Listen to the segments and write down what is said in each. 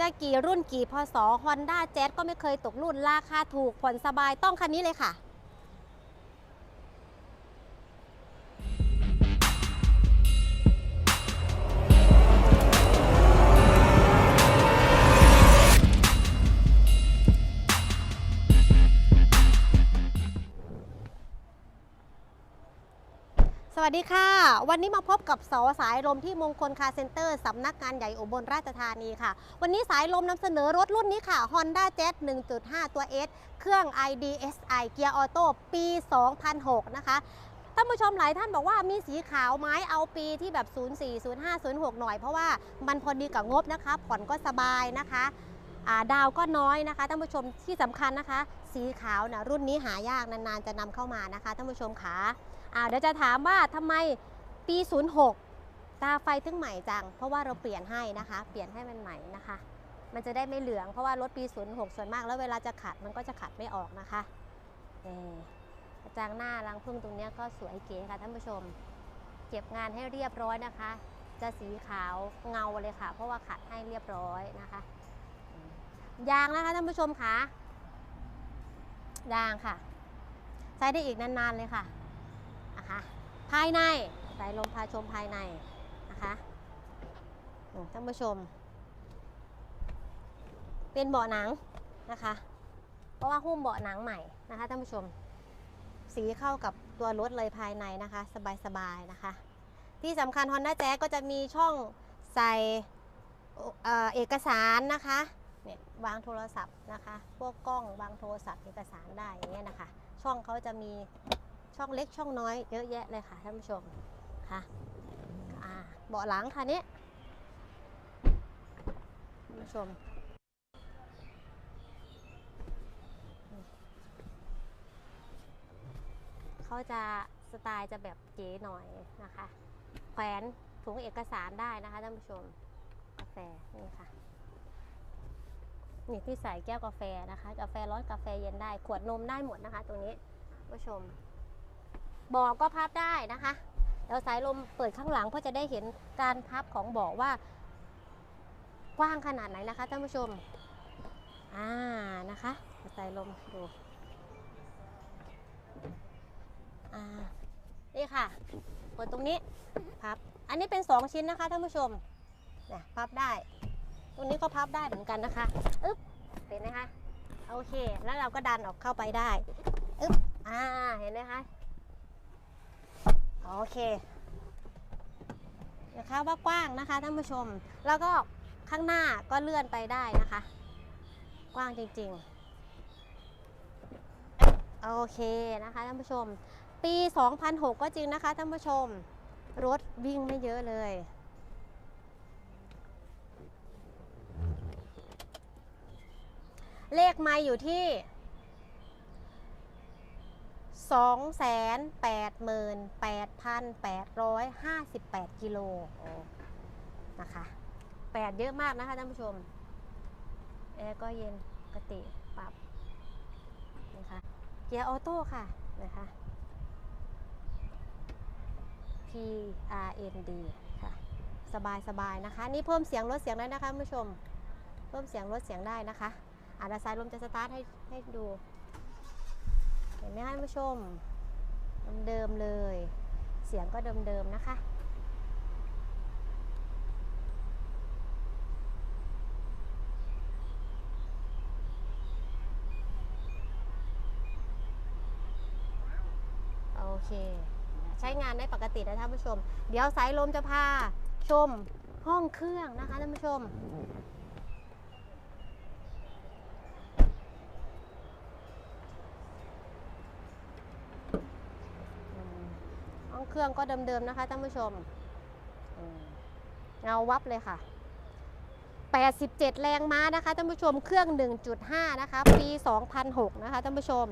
จะกี่รุ่นกี่พศ Honda Jazz ก็ไม่เคยตกรุ่นราคาถูกผ่อนสบายต้องคันนี้เลยค่ะ สวัสดีค่ะ วันนี้มาพบกับสสายลมที่มงคลคาร์เซ็นเตอร์สำนักงานใหญ่อุบลราชธานีค่ะ วันนี้สายลมนำเสนอรถรุ่นนี้ค่ะ Honda Jazz 1.5 ตัว S เครื่อง IDSI เกียร์ออโต้ปี 2006 นะคะท่านผู้ชมหลายท่านบอกว่ามีสีขาวไม้เอาปีที่แบบ 04 05 06 หน่อยเพราะว่ามันพอดีกับงบนะคะ ผ่อนก็สบายนะคะ ดาวก็น้อยนะคะท่านผู้ชมที่สำคัญนะคะ สีขาวนะรุ่นนี้หายากนานๆจะนำเข้ามานะคะท่านผู้ชมค่ะอ่าเดี๋ยวจะถามว่าทำไมปี 06 ตาไฟถึงใหม่จัง เพราะว่าเราเปลี่ยนให้นะคะ เปลี่ยนให้มันใหม่นะคะ มันจะได้ไม่เหลืองเพราะว่ารถปี 06 ส่วนมากแล้วเวลาจะขัดมันก็จะขัดไม่ออกนะคะกระจังหน้ารังพึ่งตรงนี้ก็สวยเก๋ค่ะท่านผู้ชม เก็บงานให้เรียบร้อยนะคะ จะสีขาวเงาเลยค่ะ เพราะว่าขัดให้เรียบร้อยนะคะ ยางนะคะท่านผู้ชมคะยางค่ะ ใช้ได้อีกนานๆเลยค่ะนะคะภายในสายลมพาชมภายในนะคะท่านผู้ชม เป็นเบาะหนังนะคะ เพราะว่าหุ้มเบาะหนังใหม่นะคะท่านผู้ชม สีเข้ากับตัวรถเลยภายในนะคะ สบายๆนะคะ ที่สำคัญ Honda Jazz ก็จะมีช่องใส่เอเอกสารนะคะ เนี่ยวางโทรศัพท์นะคะ พวกกล้องวางโทรศัพท์เอกสารได้อย่างเงี้ยนะคะ ช่องเขาจะมีช่องเล็กช่องน้อยเยอะแยะเลยค่ะท่านผู้ชมค่ะเบาะหลังค่ะเนี้ท่านผู้ชมเขาจะสไตล์จะแบบเก๋หน่อยนะคะ แขวนถุงเอกสารได้นะคะท่านผู้ชมกาแฟนี่ค่ะ นี่ที่ใส่แก้วกาแฟนะคะ กาแฟร้อนกาแฟเย็นได้ ขวดนมได้หมดนะคะ ตรงนี้ผู้ชมบ่อก็พับได้นะคะเดี๋ยวสายลมเปิดข้างหลังเพื่อจะได้เห็นการพับของบอว่า กว้างขนาดไหนนะคะท่านผู้ชมอ่านะคะสายลมดูอ่านี่ค่ะกดตรงนี้พับ อันนี้เป็น 2 ชิ้นนะคะท่านผู้ชมเนี่ยพับได้ ตรงนี้ก็พับได้เหมือนกันนะคะอึ๊บเห็นไหมคะโอเค แล้วเราก็ดันออกเข้าไปได้อึ๊บอ่าเห็นไหมคะโอเคนะคะว่ากว้างนะคะท่านผู้ชม แล้วก็ข้างหน้าก็เลื่อนไปได้นะคะ กว้างจริงๆ โอเคนะคะท่านผู้ชม ปี 2006 ก็จริงนะคะท่านผู้ชม รถวิ่งไม่เยอะเลย เลขไม้อยู่ที่288,858 กิโลโอ้นะคะ8เยอะมากนะคะท่านผู้ชม แอร์ก็เย็นปกติปรับนะคะเกียร์ออโต้ค่ะนะคะ P R N D ค่ะ สบายสบายนะคะ นี่เพิ่มเสียงลดเสียงได้นะคะท่านผู้ชม เพิ่มเสียงลดเสียงได้นะคะ อ่าดสายลมจะสตาร์ทให้ให้ดู เห็นไหมคะท่านผู้ชมเดิมเลย เสียงก็เดิมๆนะคะโอเค ใช้งานได้ปกตินะท่านผู้ชม เดี๋ยวสายลมจะพาชมห้องเครื่องนะคะท่านผู้ชม อืมห้อง เครื่องก็เดิมๆนะคะท่านผู้ชมอืมเงาวับเลยค่ะ 87 แรงม้านะคะท่านผู้ชมเครื่อง 1.5 นะคะ ปี 2006 นะคะท่านผู้ชม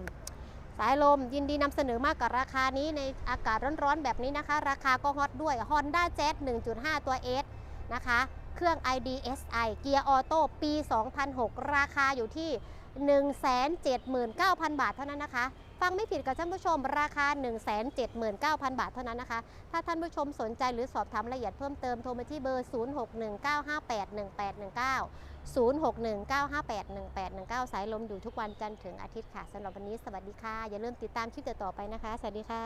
สายลมยินดีนำเสนอมากกับราคานี้ในอากาศร้อนๆแบบนี้นะคะ ราคาก็ฮอตด้วย Honda Jazz 1.5 ตัว S นะคะ เครื่อง IDSI เกียร์ออโต้ปี 2006 ราคาอยู่ที่ 179,000 บาทเท่านั้นนะคะฝ ฟังไม่ผิดกับท่านผู้ชมราคา 179,000 บาทเท่านั้นนะคะ ถ้าท่านผู้ชมสนใจหรือสอบถามรายละเอียดเพิ่มเติมโทรมาที่เบอร์ 0619581819 0619581819 สายลมอยู่ทุกวันจันทร์ถึงอาทิตย์ค่ะสำหรับวันนี้สวัสดีค่ะ อย่าลืมติดตามคลิปต่อไปนะคะ สวัสดีค่ะ